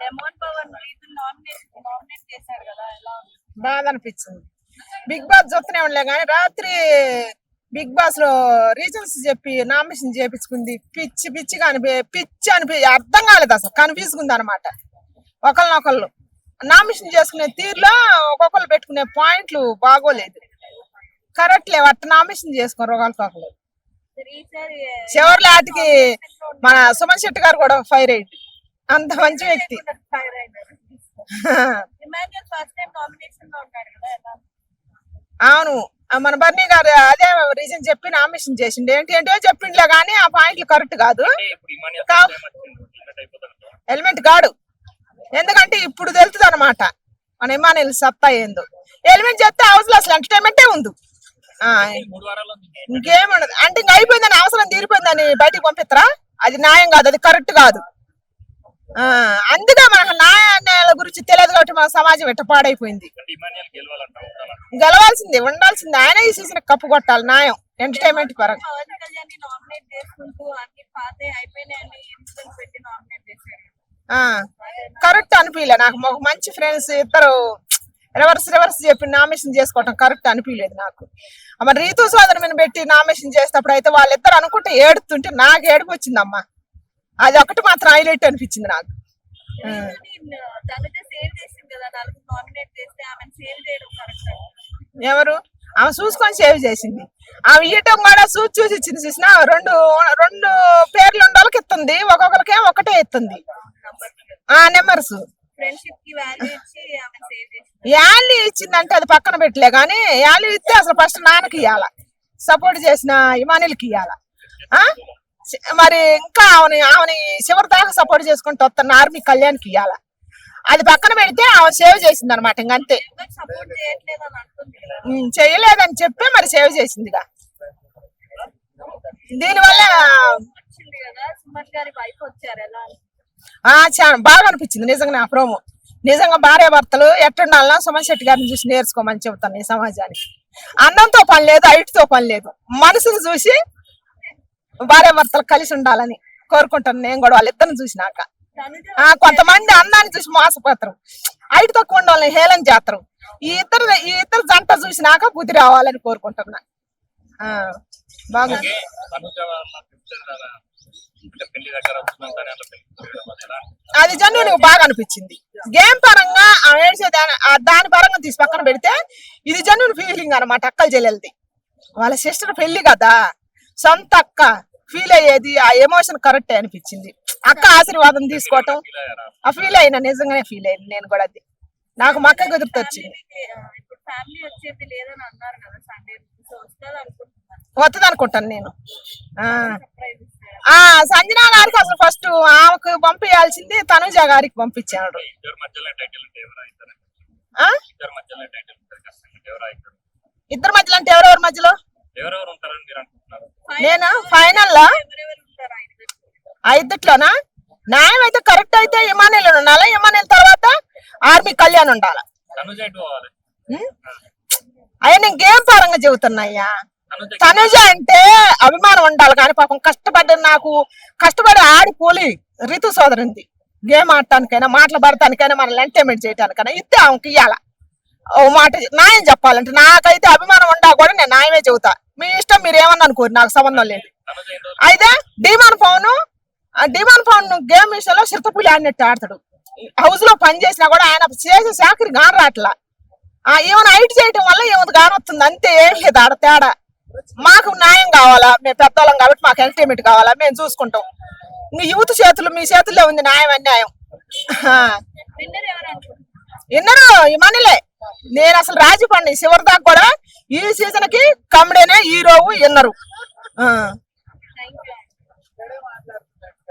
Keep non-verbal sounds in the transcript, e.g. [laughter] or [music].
Demon Pawan Ritu nominate చేశారు కదా? బాధ అనిపించింది బిగ్ బాస్ చూస్తూనే ఉండలే కానీ రాత్రి బిగ్ బాస్లో రీజన్స్ చెప్పి నామినేషన్ చేపించుకుంది. పిచ్చి పిచ్చిగా అనిపి పిచ్చి అనిపి అర్థం కాలేదు అసలు కన్ఫ్యూజ్ ఉంది అనమాట ఒకళ్ళనొకళ్ళు. నామినేషన్ చేసుకునే తీరులో ఒక్కొక్కరు పెట్టుకునే పాయింట్లు బాగోలేదు. కరెక్ట్ లేవు అట్ట నామినేషన్ చేసుకోరు ఒకరికొకరు చివరి ఆటికి మన సుమన్ శెట్టి గారు కూడా ఫైర్ అయ్యింది అంత మంచి వ్యక్తి? [laughs] అవును. మన బర్నీ గారు అదే రీజన్ చెప్పి నామినేషన్ చేసిండు. ఏంటి ఏంటో చెప్పిండ్లే కానీ ఆ పాయింట్లు కరెక్ట్ కాదు. ఇప్పుడు ఇమానియల్ కా- ఎలిమినేట్ అయిపోతాడు ఎలిమెంట్ గాడు ఎందుకంటే ఇప్పుడు తెలుస్తుంది అనమాట మన ఇమానుల్ సత్తా ఏందో. ఎలిమెంట్ చేస్తే హౌస్లో అసలు ఎంటర్టైన్మెంటే ఉంది. ఇంకేం ఉండదు అంటే ఇంక అయిపోయిందని అవసరం తీరిపోయిందని బయటికి పంపిస్తారా? అది న్యాయం కాదు అది కరెక్ట్ కాదు. అందుకే మనకు న్యాయాల గురించి తెలియదు కాబట్టి మన సమాజం ఎట్ట పాడైపోయింది. గెలవాల్సింది ఉండాల్సింది. ఆయన ఈ సీజన్ కప్పు కొట్టాలి న్యాయం ఎంటర్టైన్మెంట్ పరంగా. పవన్ కళ్యాణ్ని నామినేట్ చేసుకుంటూ అన్ని పాత అయిపోయినాయని ఇన్సిడెంట్స్ పెట్టి నామినేట్ చేశారు. ఆ కరెక్ట్ అనిపించలే నాకు ఒక మంచి ఫ్రెండ్స్ ఇద్దరు రివర్స్ రివర్స్ చెప్పి నామినేషన్ చేసుకోవటం కరెక్ట్ అనిపించలేదు నాకు. మరి రీతు సోదరు మీద పెట్టి నామినేషన్ చేసేటప్పుడు అయితే వాళ్ళిద్దరు అనుకుంటే ఏడుతుంటే నాకు ఏడుపు వచ్చిందమ్మా. అది ఒకటి మాత్రం హైలైట్ అనిపించింది నాకు. ఎవరు? ఆమె చూసుకొని సేవ్ చేసింది. ఆమె ఇయ్యటం కూడా చూసి చూసి ఇచ్చింది చూసిన రెండు రెండు పేర్లు ఉన్న వాళ్ళకి ఇస్తుంది ఒక్కొక్కరికే ఒకటే ఇస్తుంది. ఆ నెంబర్స్ యాలి ఇచ్చిందంటే అది పక్కన పెట్టలే కానీ యాలి ఇస్తే అసలు ఫస్ట్ నాన్నకి ఇవ్వాల సపోర్ట్ చేసిన ఇమానిల్కి ఇవ్వాల మరి ఇంకా ఆమెని ఆమెని చివరి దాకా సపోర్ట్ చేసుకుంటూ వస్తున్న ఆర్మీ కళ్యాణ్కి ఇవ్వాల అది పక్కన పెడితే ఆమె సేవ్ చేసింది అనమాట ఇంకంతే చేయలేదని చెప్పి మరి సేవ్ చేసిందిగా. దీనివల్ల చాలా బాగా అనిపించింది నిజంగా ఆ ప్రోమో నిజంగా భార్య భర్తలు ఎట్టుండాలన్నా సుమన్ శెట్టి గారిని చూసి నేర్చుకోమని చెబుతాను ఈ సమాజానికి. అందంతో పని లేదు హైట్తో పని లేదు. మనసును చూసి భార్య భర్తలు కలిసి ఉండాలని కోరుకుంటాను నేను కూడా వాళ్ళిద్దరిని చూసినాక. కొంతమంది అందాన్ని చూసి మోసపోతారు. హైట్ తక్కువ వాళ్ళని హేళన చేస్తారు. ఈ ఇద్దరు ఈ ఇద్దరు జంట చూసినాక బుద్ధి రావాలని కోరుకుంటున్నా. చేయడం అది జన్యునికి బాగా అనిపించింది. గేమ్ పరంగా దాని పరంగా తీసి పక్కన పెడితే ఇది జన్యున్ ఫీలింగ్ అనమాట అక్కల చెల్లెలది వాళ్ళ సిస్టర్ పెళ్ళి కదా. సొంత అక్క ఫీల్ అయ్యేది ఆ ఎమోషన్ కరెక్ట్ అనిపించింది. అక్క ఆశీర్వాదం తీసుకోవటం? ఆ ఫీల్ అయినా నిజంగానే ఫీల్ అయింది. నేను కూడా అది. నాకు మా అక్క కుదురుతూ వచ్చింది. ఫ్యామిలీకి, ఆ, ఇప్పుడు ఫ్యామిలీ వచ్చేది లేదని అన్నారు కదా సండే సో వస్తుంది అనుకుంటాను నేను. సంజనా గారికి అసలు ఫస్ట్ ఆమెకు పంపించాల్సింది తనుజ గారికి పంపించాడు. ఇద్దరు మధ్యలో అంటే ఎవరెవరి మధ్యలో ఎవరెవరు ఉంటారని మీరు అనుకుంటున్నారు నేను? ఫైనల్లో ఎవరెవరు ఉంటారు ఆయన దగ్గర? ఆ ఇద్దట్లోనా న్యాయం అయితే కరెక్ట్ అయితే ఇమానేలు ఉండాలి ఇమానేల్ తర్వాత ఆర్మీ కళ్యాణ్ ఉండాలి? అయ్యా నేను గేమ్ పరంగా చెబుతున్నాయ్యా తనుజ అంటే అభిమానం ఉండాలి కానీ పాపం కష్టపడ్డ నాకు కష్టపడి ఆడి పోలి రితు సోదరుంది. గేమ్ ఆడటానికైనా మాటలు పడటానికైనా మనల్ని ఎంటర్టైన్మెంట్ చేయడానికైనా ఇస్తే ఆమెకి ఇయ్యాల. ఓ మాట న్యాయం చెప్పాలంటే నాకైతే అభిమానం ఉండా కూడా నేను న్యాయమే చెబుతా. మీ ఇష్టం మీరు ఏమన్నా అనుకోరు నాకు సంబంధం లేదు. అయితే డిమాన్ పవన్ ఆ డిమాన్ పవన్ గేమ్ విషయంలో చిరుతపులి ఆడినట్టు ఆడతాడు. హౌస్లో పని చేసినా కూడా ఆయన చేసే చాకరి గాను రాట్లా ఆ ఏమైనా హైట్ చేయటం వల్ల ఏమైనా గానొస్తుంది అంతే ఏం లేదు ఆడ తేడా. మాకు న్యాయం కావాలా? మేము పెద్దవాళ్ళం కాబట్టి మాకు ఎంటర్టైన్మెంట్ కావాలా? మేము చూసుకుంటాం. ఇంక యూత్ చేతులు మీ చేతుల్లో ఉంది న్యాయం అన్యాయం. విన్నరు ఇమనిలే నేను అసలు రాజీ పండి చివరి దాకా కూడా ఈ సీజన్కి కమిడీనే హీరోవు విన్నరు ఆ.